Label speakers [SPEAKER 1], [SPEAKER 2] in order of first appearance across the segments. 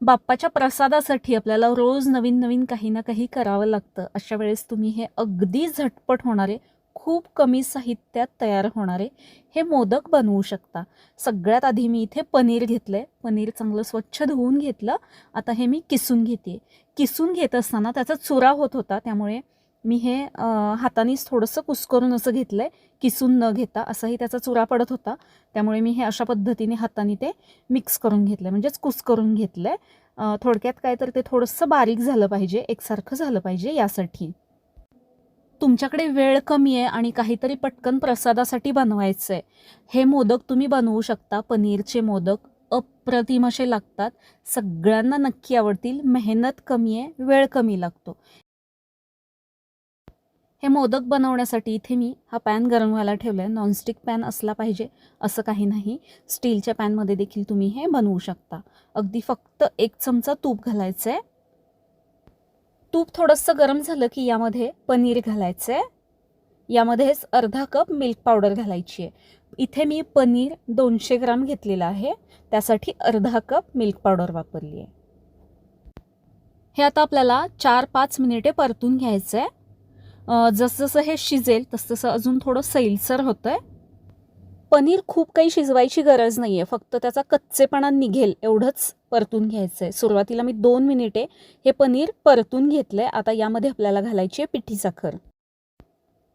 [SPEAKER 1] बाप्पाच्या प्रसादासाठी आपल्याला रोज नवीन नवीन काही ना काही करावं लागतं. अशा वेळेस तुम्ही हे अगदी झटपट होणारे खूप कमी साहित्यात तयार होणारे हे मोदक बनवू शकता. सगळ्यात आधी मी इथे पनीर घेतलं आहे पनीर चांगलं स्वच्छ धुवून घेतलं. आता हे मी किसून घेते किसून घेत असताना त्याचा चुरा होत होता. त्यामुळे मी हे हातानेच थोडंसं कुस्करून असं घेतलं आहे किसून न घेता असाही त्याचा चुरा पडत होता. त्यामुळे मी हे अशा पद्धतीने हाताने ते मिक्स करून घेतलं म्हणजेच कुस्करून घेतलं आहे थोडक्यात काय तर ते थोडंसं बारीक झालं पाहिजे एकसारखं झालं पाहिजे यासाठी. तुमच्याकडे वेळ कमी आहे आणि काहीतरी पटकन प्रसादासाठी बनवायचं आहे हे मोदक तुम्ही बनवू शकता. पनीरचे मोदक अप्रतिम असे लागतात. सगळ्यांना नक्की आवडतील. मेहनत कमी आहे वेळ कमी लागतो. हे मोदक बनवण्यासाठी इथे मी हा पॅन गरम व्हायला ठेवला आहे नॉनस्टिक पॅन असला पाहिजे असं काही नाही. स्टीलच्या पॅनमध्ये देखील तुम्ही हे बनवू शकता. अगदी फक्त एक चमचा तूप घालायचं आहे तूप थोडंसं गरम झालं की यामध्ये पनीर घालायचं आहे यामध्येच अर्धा कप मिल्क पावडर घालायची आहे. इथे मी पनीर दोनशे ग्राम घेतलेलं आहे. त्यासाठी अर्धा कप मिल्क पावडर वापरली आहे हे आता आपल्याला चार पाच मिनिटे परतून घ्यायचं आहे जसजसं हे शिजेल तसतसं अजून थोडं सैलसर होतं आहे पनीर खूप काही शिजवायची गरज नाही आहे फक्त त्याचा कच्चेपणा निघेल एवढंच परतून घ्यायचं आहे सुरुवातीला मी दोन मिनिटे हे पनीर परतून घेतलं आहे आता यामध्ये आपल्याला घालायची आहे पिठी साखर.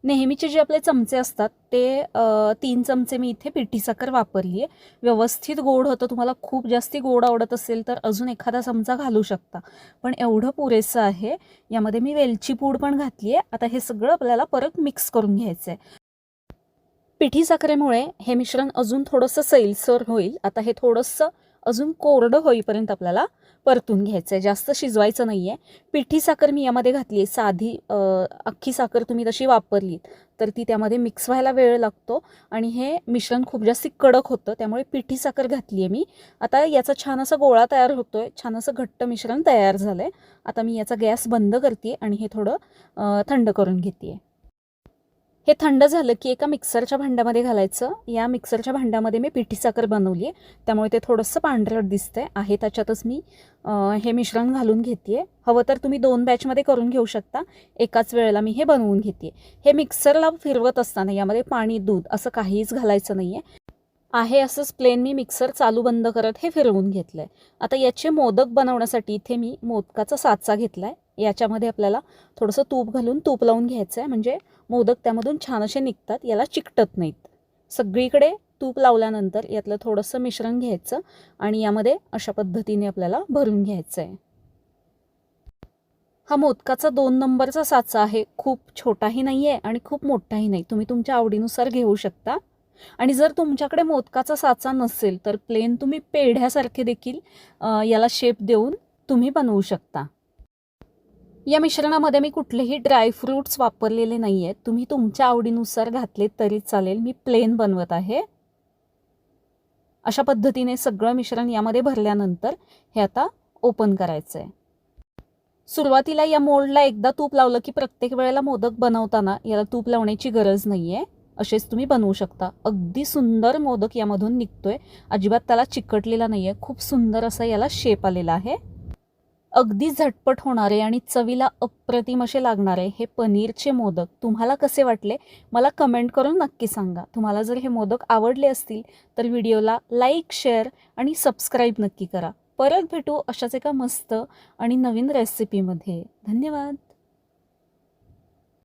[SPEAKER 1] नेहमीचे जे आपले चमचे असतात ते तीन चमचे मी इथे पिठी साखर वापरली आहे. व्यवस्थित गोड होतं तुम्हाला खूप जास्ती गोड आवडत असेल तर अजून एखादा चमचा घालू शकता. पण एवढं पुरेसं आहे यामध्ये मी वेलची पूड पण घातली आहे. आता हे सगळं आपल्याला परत मिक्स करून घ्यायचं आहे. पिठी साखरेमुळे हे मिश्रण अजून थोडंसं सैलसर होईल. आता हे थोडंसं अजून कोरडं होईपर्यंत आपल्याला परतून घ्यायचं आहे जास्त शिजवायचं नाही आहे पिठी साखर मी यामध्ये घातली आहे. साधी अख्खी साखर तुम्ही तशी वापरली तर ती त्यामध्ये मिक्स व्हायला वेळ लागतो. आणि हे मिश्रण खूप जास्त कडक होतं त्यामुळे पिठी साखर घातली आहे मी. आता याचा छान असा गोळा तयार होतो आहे छान असं घट्ट मिश्रण तयार झालं आहे आता मी याचा गॅस बंद करते आणि हे थोडं थंड करून घेते आहे हे थंड झालं की एका मिक्सरच्या भांड्यामध्ये घालायचं. या मिक्सरच्या भांड्यामध्ये मी पिठी साखर बनवली आहे. त्यामुळे ते थोडंसं पांढरट दिसतंय. आहे त्याच्यातच मी हे मिश्रण घालून घेते हवं तर तुम्ही दोन बॅचमध्ये करून घेऊ शकता. एकाच वेळेला मी हे बनवून घेते हे मिक्सरला फिरवत असताना यामध्ये पाणी दूध असं काहीच घालायचं नाही आहे आहे असंच प्लेन मी मिक्सर चालू बंद करत हे फिरवून घेतलं आहे आता याचे मोदक बनवण्यासाठी इथे मी मोदकाचा साचा घेतला आहे याच्यामध्ये आपल्याला थोडंसं तूप घालून तूप लावून घ्यायचं आहे म्हणजे मोदक त्यामधून छान असे निघतात याला चिकटत नाहीत. सगळीकडे तूप लावल्यानंतर यातलं थोडंसं मिश्रण घ्यायचं आणि यामध्ये अशा पद्धतीने आपल्याला भरून घ्यायचं आहे हा मोदकाचा दोन नंबरचा साचा आहे. खूप छोटाही नाही आहे आणि खूप मोठाही नाही. तुम्ही तुमच्या आवडीनुसार घेऊ शकता. आणि जर तुमच्याकडे मोदकाचा साचा नसेल तर प्लेन तुम्ही पेढ्यासारखे देखील याला शेप देऊन तुम्ही बनवू शकता. या मिश्रणामध्ये मी कुठलेही ड्रायफ्रूट्स वापरलेले नाही आहेत तुम्ही तुमच्या आवडीनुसार घातले तरी चालेल. मी प्लेन बनवत आहे. अशा पद्धतीने सगळं मिश्रण यामध्ये भरल्यानंतर हे आता ओपन करायचं आहे सुरुवातीला या मोल्डला एकदा तूप लावलं की प्रत्येक वेळेला मोदक बनवताना याला तूप लावण्याची गरज नाही आहे असेच तुम्ही बनवू शकता. अगदी सुंदर मोदक यामधून निघतोय. अजिबात त्याला चिकटलेला नाही आहे खूप सुंदर असा याला शेप आलेला आहे. अगदी झटपट होणारे आणि चवीला अप्रतिम असे लागणारे हे पनीरचे मोदक तुम्हाला कसे वाटले? मला कमेंट करून नक्की सांगा. तुम्हाला जर हे मोदक आवडले असतील तर व्हिडिओला लाईक शेअर आणि सबस्क्राईब नक्की करा. परत भेटू अशाच एका मस्त आणि नवीन रेसिपीमध्ये धन्यवाद!